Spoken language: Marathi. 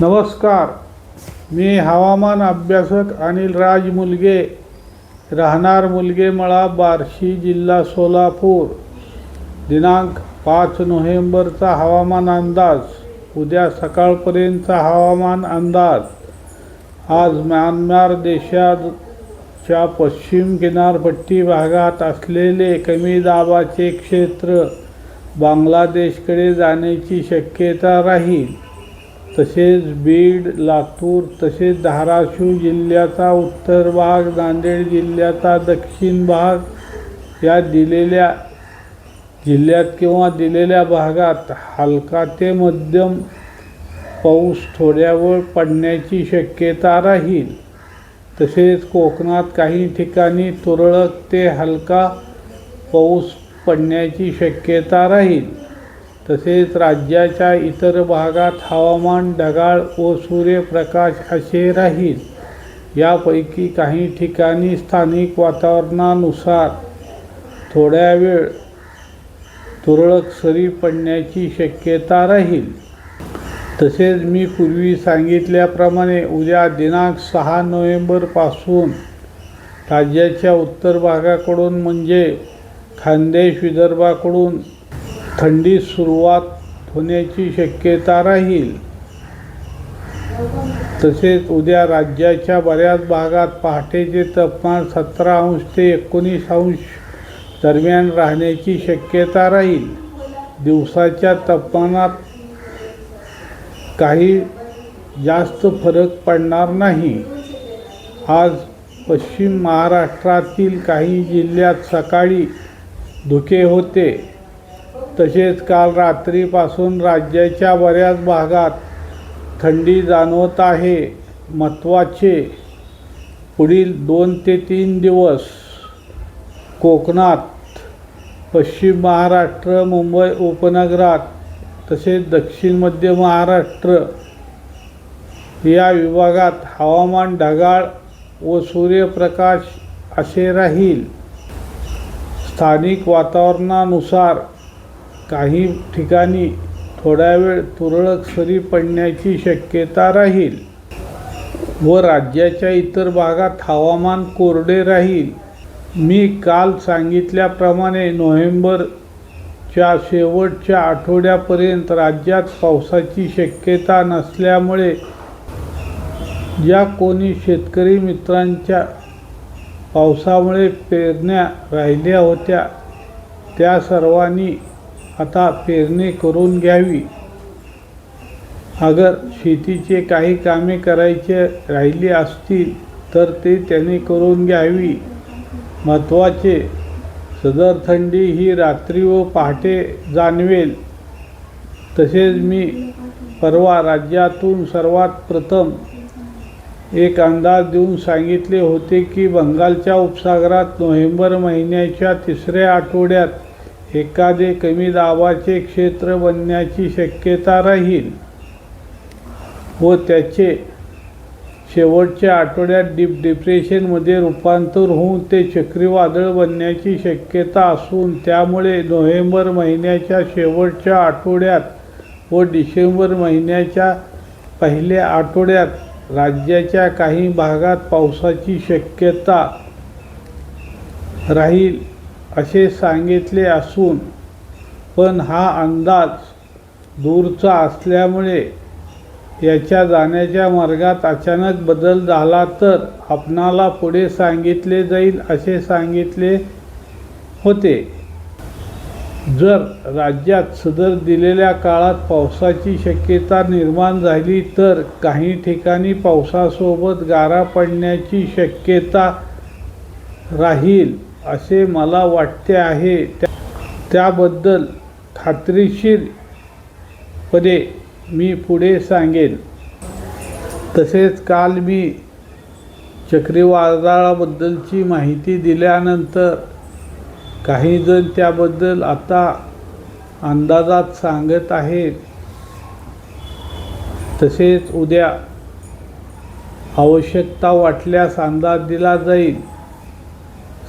नमस्कार. मी हवामान अभ्यासक अनिल राज मुलगे. राहणार मुलगेमळा बार्शी जिल्हा सोलापूर. दिनांक पाच नोव्हेंबरचा हवामान अंदाज. उद्या सकाळपर्यंतचा हवामान अंदाज. आज म्यानमार देशाच्या पश्चिम किनारपट्टी भागात असलेले कमी दाबाचे क्षेत्र बांगलादेशकडे जाण्याची शक्यता राहील. तसेच बीड लातूर तसेच धाराशिव जिल्ह्याचा उत्तर भाग नांदेड जिल्ह्याचा दक्षिण भाग या दिलेल्या जिल्ह्यात किंवा दिलेल्या भागात हलका ते मध्यम पाऊस थोड्या वेळ पडण्याची शक्यता राहील. तसेच कोकणात काही ठिकाणी तुरळक ते हलका पाऊस पडण्याची शक्यता राहील. तसेच राज्याच्या इतर भागात हवामान ढगाळ व सूर्यप्रकाश असे राहील. यापैकी काही ठिकाणी स्थानिक वातावरणानुसार थोड्या वेळ तुरळक सरी पडण्याची शक्यता राहील. तसेच मी पूर्वी सांगितल्याप्रमाणे उद्या दिनांक सहा नोव्हेंबरपासून राज्याच्या उत्तर भागाकडून म्हणजे खानदेश विदर्भाकडून थंडी सुरुवात होण्याची शक्यता राहील. तसेच उद्या राज्याच्या बऱ्याच भागात पहाटेचे तापमान सतरा अंश ते एकोणीस अंश दरम्यान राहण्याची शक्यता राहील. दिवसाच्या तापमानात काही जास्त फरक पडणार नाही. आज पश्चिम महाराष्ट्रातील काही जिल्ह्यात सकाळी धुके होते. तसेच काल रात्रीपासून राज्याच्या बऱ्याच भागात थंडी जाणवत आहे. महत्त्वाचे पुढील दोन ते तीन दिवस कोकणात पश्चिम महाराष्ट्र मुंबई उपनगरात तसेच दक्षिण मध्य महाराष्ट्र या विभागात हवामान ढगाळ व सूर्यप्रकाश असे राहील. स्थानिक वातावरणानुसार काही ठिकाणी थोड्या वेळ तुरळक सरी पडण्याची शक्यता राहील व राज्याच्या इतर भागात हवामान कोरडे राहील. मी काल सांगितल्याप्रमाणे नोव्हेंबरच्या शेवटच्या आठवड्यापर्यंत राज्यात पावसाची शक्यता नसल्यामुळे ज्या कोणी शेतकरी मित्रांच्या पावसामुळे पेरण्या राहिल्या होत्या त्या सर्वांनी आता पेरणी करून घ्यावी. अगर शेतीचे काही कामे करायचे राहिली असतील तर ते त्यांनी करून घ्यावी. महत्त्वाचे सदर थंडी ही रात्री व पहाटे जाणवेल. तसेच मी परवा राज्यातून सर्वात प्रथम एक अंदाज देऊन सांगितले होते की बंगालच्या उपसागरात नोव्हेंबर महिन्याच्या तिसऱ्या आठवड्यात एखादे कमी दाबाचे क्षेत्र बनण्याची शक्यता राहील व त्याचे शेवटच्या आठवड्यात डीप डिप्रेशनमध्ये रूपांतर होऊन ते चक्रीवादळ बनण्याची शक्यता असून त्यामुळे नोव्हेंबर महिन्याच्या शेवटच्या आठवड्यात व डिसेंबर महिन्याच्या पहिल्या आठवड्यात राज्याच्या काही भागात पावसाची शक्यता राहील. असे सांगितले असून पण हा अंदाज दूरचा असल्यामुळे याच्या जाण्याच्या मार्गात अचानक बदल झाला तर आपणाला पुढे सांगितले जाईल असे सांगितले होते. जर राज्यात सदर दिलेल्या काळात पावसाची शक्यता निर्माण झाली तर काही ठिकाणी पावसासोबत गारा पडण्याची शक्यता राहील. असे मला वाटते आहे. त्या त्याबद्दल खात्रीशीरपणे मी पुढे सांगेन. तसेच काल मी चक्रीवादळाबद्दलची माहिती दिल्यानंतर काहीजण त्याबद्दल आता अंदाजात सांगत आहेत. तसेच उद्या आवश्यकता वाटल्यास अंदाज दिला जाईल.